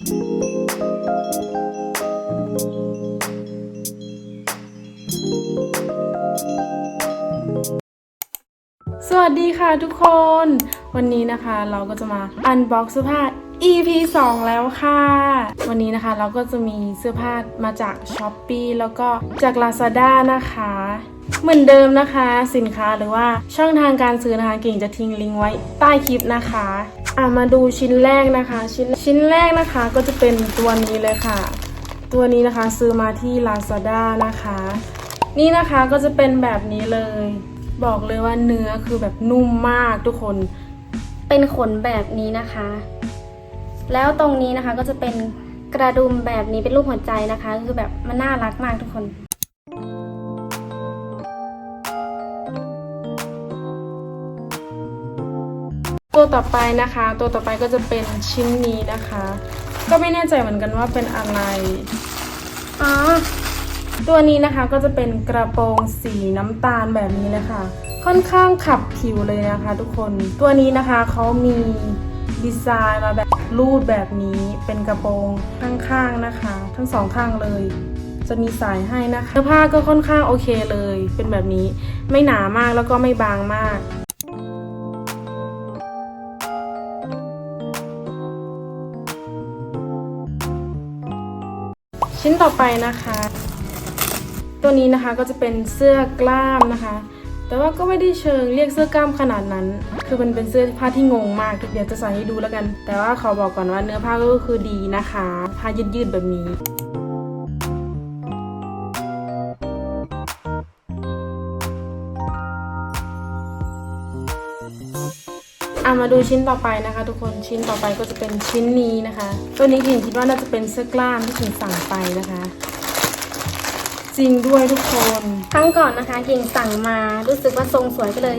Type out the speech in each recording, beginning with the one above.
สวัสดีค่ะทุกคน วันนี้นะคะเราก็จะมาอันบ็อกเสื้อผ้า EP 2 แล้วค่ะ วันนี้นะคะเราก็จะมีเสื้อผ้ามาจาก s h อ p e e แล้วก็จาก Lazada นะคะ เหมือนเดิมนะคะ สินค้าหรือว่าช่องทางการซื้อนะคะกิ่งจะทิ้งลิงก์ไว้ใต้คลิปนะคะ อะมาดูชิ้นแรกนะคะ ชิ้นชิ้นแรกนะคะก็จะเป็นตัวนี้เลยค่ะ ตัวนี้นะคะซื้อมาที่ Lazada นะคะ นี่นะคะก็จะเป็นแบบนี้เลย บอกเลยว่าเนื้อคือแบบนุ่มมากทุกคน เป็นขนแบบนี้นะคะ แล้วตรงนี้นะคะก็จะเป็นกระดุมแบบนี้เป็นรูปหัวใจนะคะ คือแบบมันน่ารักมากทุกคน ตัวต่อไปนะคะ ตัวต่อไปก็จะเป็นชิ้นนี้นะคะ ก็ไม่แน่ใจเหมือนกันว่าเป็นอะไรอ๋อตัวนี้นะคะก็จะเป็นกระโปรงสีน้ำตาลแบบนี้เลยค่ะ ค่อนข้างขับผิวเลยนะคะ ทุกคนตัวนี้นะคะเขามีดีไซน์มาแบบรูดแบบนี้เป็นกระโปรงข้างๆนะคะ ทั้งสองข้างเลย จะมีสายให้นะคะเสื้อผ้าก็ค่อนข้างโอเคเลย เป็นแบบนี้ไม่หนามากแล้วก็ไม่บางมาก ชิ้นต่อไปนะคะ ตัวนี้นะคะก็จะเป็นเสื้อกล้ามนะคะ แต่ว่าก็ไม่ได้เชิงเรียกเสื้อกล้ามขนาดนั้น คือมันเป็นเสื้อผ้าที่งงมากเดี๋ยวจะใส่ให้ดูแล้วกัน แต่ว่าขอบอกก่อนว่าเนื้อผ้าก็คือดีนะคะ ผ้ายืดๆแบบนี้ อามาดูชิ้นต่อไปนะคะ ทุกคนชิ้นต่อไปก็จะเป็นชิ้นนี้นะคะ ตัวนี้กิ่งคิดว่าน่าจะเป็นเสื้อกล้ามที่กิ่งสั่งไปนะคะ จริงด้วยทุกคนครั้งก่อนนะคะกิ่งสั่งมารู้สึกว่าทรงสวยก็เลย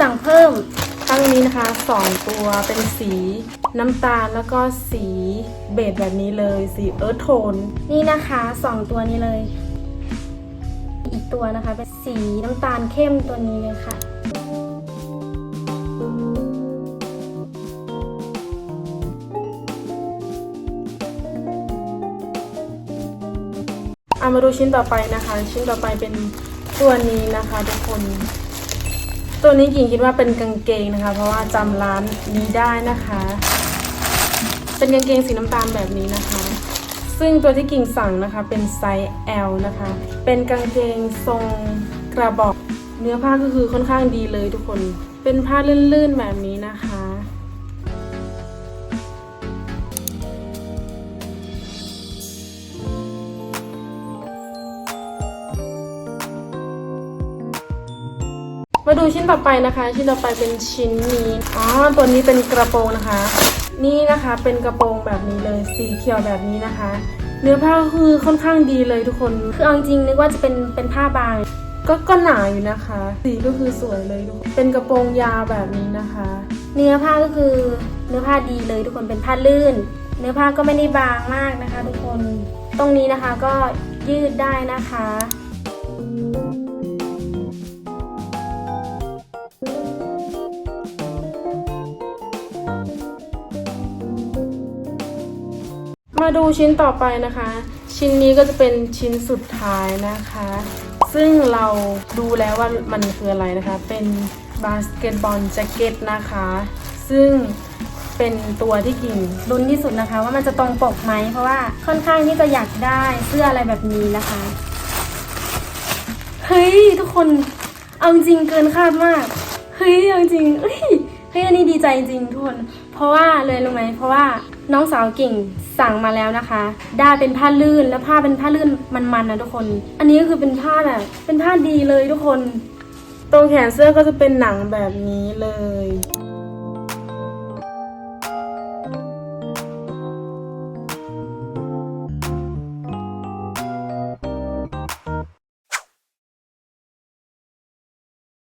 สั่งเพิ่มตั้งนี้นะคะสองตัวเป็นสีน้ำตาลแล้วก็สีเบจแบบนี้เลย สีเอิร์ธโทน นี่นะคะสองตัวนี้เลย อีกตัวนะคะเป็นสีน้ำตาลเข้มตัวนี้เลยค่ะ เอามาดูชิ้นต่อไปนะคะ ชิ้นต่อไปเป็นตัวนี้นะคะทุกคน ตัวนี้กิ่งคิดว่าเป็นกางเกงนะคะ เพราะว่าจำร้านนี้ได้นะคะ เป็นกางเกงสีน้ำตาลแบบนี้นะคะ ซึ่งตัวที่กิ่งสั่งนะคะเป็นไซส์ L นะคะ เป็นกางเกงทรงกระบอก เนื้อผ้าก็คือค่อนข้างดีเลยทุกคน เป็นผ้าลื่นๆแบบนี้นะคะ มาดูชิ้นต่อไปนะคะ ชิ้นต่อไปเป็นชิ้นนี้อ๋อตัวนี้เป็นกระโปรงนะคะ นี่นะคะเป็นกระโปรงแบบนี้เลยสีเขียวแบบนี้นะคะ เนื้อผ้าก็คือค่อนข้างดีเลยทุกคนคือเอาจริงนึกว่าจะเป็นเป็นผ้าบาง ก็ก็หนาอยู่นะคะ สีก็คือสวยเลยทุกคนเป็นกระโปรงยาวแบบนี้นะคะ เนื้อผ้าก็คือเนื้อผ้าดีเลยทุกคนเป็นผ้าลื่น เนื้อผ้าก็ไม่ได้บางมากนะคะ ทุกคนตรงนี้นะคะก็ยืดได้นะคะ มาดูชิ้นต่อไปนะคะ ชิ้นนี้ก็จะเป็นชิ้นสุดท้ายนะคะ ซึ่งเราดูแล้วว่ามันคืออะไรนะคะ เป็นบาสเกตบอลแจ็คเก็ตนะคะ ซึ่งเป็นตัวที่กิ่งลุ้นที่สุดนะคะ ว่ามันจะตรงปกไหมเพราะว่าค่อนข้างที่จะอยากได้เสื้ออะไรแบบนี้นะคะเฮ้ยทุกคนเอาจริงเกินคาดมากเฮ้ยเอาจริงเฮ้ย เฮ้ยอันนี้ดีใจจริงทุกคน เพราะว่าเลยรู้ไหมเพราะว่าน้องสาวกิ่งสั่งมาแล้วนะคะ ได้เป็นผ้าลื่นแล้วผ้าเป็นผ้าลื่นมันๆนะทุกคน อันนี้ก็คือเป็นผ้าแบบเป็นผ้าดีเลยทุกคน ตรงแขนเสื้อก็จะเป็นหนังแบบนี้เลย